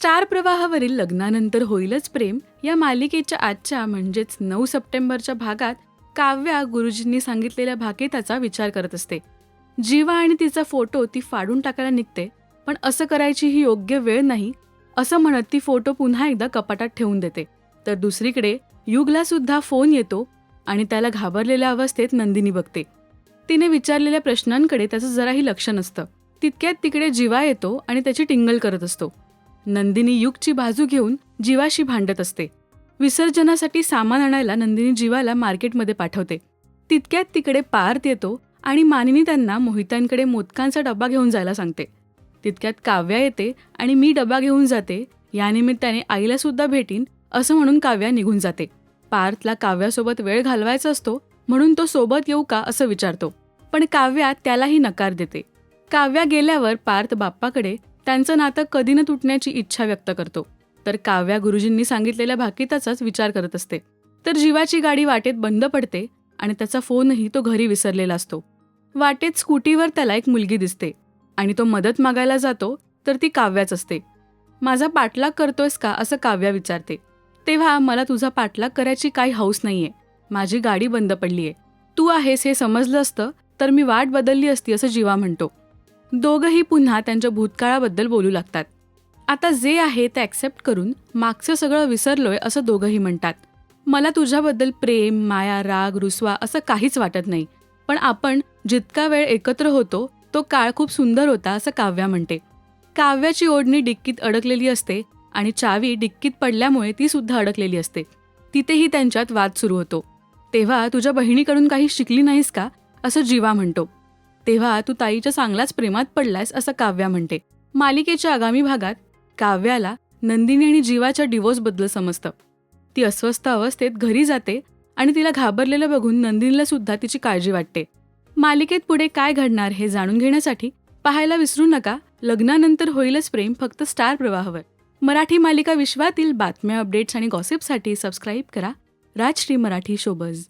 Star प्रवाहावरील लग्नानंतर होईलच प्रेम या मालिकेच्या आजच्या म्हणजेच नऊ सप्टेंबरच्या भागात काव्या गुरुजींनी सांगितलेल्या भाकिताचा विचार करत असते. जीवा आणि तिचा फोटो ती फाडून टाकायला निघते पण असं करायची ही योग्य वेळ नाही असं म्हणत ती फोटो पुन्हा एकदा कपाटात ठेवून देते. तर दुसरीकडे युगला सुद्धा फोन येतो आणि त्याला घाबरलेल्या अवस्थेत नंदिनी बघते. तिने विचारलेल्या प्रश्नांकडे त्याचं जराही लक्ष नसतं. तितक्यात तिकडे जीवा येतो आणि त्याची टिंगल करत असतो. नंदिनी युगची बाजू घेऊन जीवाशी भांडत असते. विसर्जनासाठी सामान आणायला नंदिनी जीवाला मार्केटमध्ये पाठवते. तितक्यात तिकडे पार्थ येतो आणि मानिनी त्यांना मोहितांकडे मोदकांचा डबा घेऊन जायला सांगते. तितक्यात काव्या येते आणि मी डबा घेऊन जाते यानिमित्ताने आईला सुद्धा भेटीन असं म्हणून काव्या निघून जाते. पार्थला काव्यासोबत वेळ घालवायचा असतो म्हणून तो सोबत येऊ का असं विचारतो. पण काव्या त्यालाही नकार देते. काव्या गेल्यावर पार्थ बाप्पाकडे त्यांचं नातं कधी न तुटण्याची इच्छा व्यक्त करतो. तर काव्या गुरुजींनी सांगितलेल्या भाकिताचाच विचार करत असते. तर जीवाची गाडी वाटेत बंद पडते आणि त्याचा फोनही तो घरी विसरलेला असतो. वाटेत स्कूटीवर त्याला एक मुलगी दिसते आणि तो मदत मागायला जातो तर ती काव्याच असते. माझा पाठलाग करतोयस का? असं काव्या विचारते. तेव्हा मला तुझा पाठलाग करायची काही हौस नाहीये. माझी गाडी बंद पडलीये. तू आहेस हे समजलं असतं तर मी वाट बदलली असती असं जीवा म्हणतो. दोघंही पुन्हा त्यांच्या भूतकाळाबद्दल बोलू लागतात. आता जे आहे ते ॲक्सेप्ट करून मागचं सगळं विसरलोय असं दोघंही म्हणतात. मला तुझ्याबद्दल प्रेम माया राग रुसवा असं काहीच वाटत नाही. पण आपण जितका वेळ एकत्र होतो तो काळ खूप सुंदर होता असं काव्या म्हणते. काव्याची ओढणी डिक्कीत अडकलेली असते आणि चावी डिक्कीत पडल्यामुळे ती सुद्धा अडकलेली असते. तिथेही त्यांच्यात वाद सुरू होतो. तेव्हा तुझ्या बहिणीकडून काही शिकली नाहीस का? असं जीवा म्हणतो. तेव्हा तू ताईच्या चांगलाच प्रेमात पडलायस असं काव्या म्हणते. मालिकेच्या आगामी भागात काव्याला नंदिनी आणि जीवाच्या डिवोर्सबद्दल समजतं. ती अस्वस्थ अवस्थेत घरी जाते आणि तिला घाबरलेलं बघून नंदिनीला सुद्धा तिची काळजी वाटते. मालिकेत पुढे काय घडणार हे जाणून घेण्यासाठी पाहायला विसरू नका लग्नानंतर होईलच प्रेम फक्त स्टार प्रवाहावर. मराठी मालिका विश्वातील बातम्या अपडेट्स आणि गॉसिपसाठी सबस्क्राईब करा. राजश्री मराठी शोबज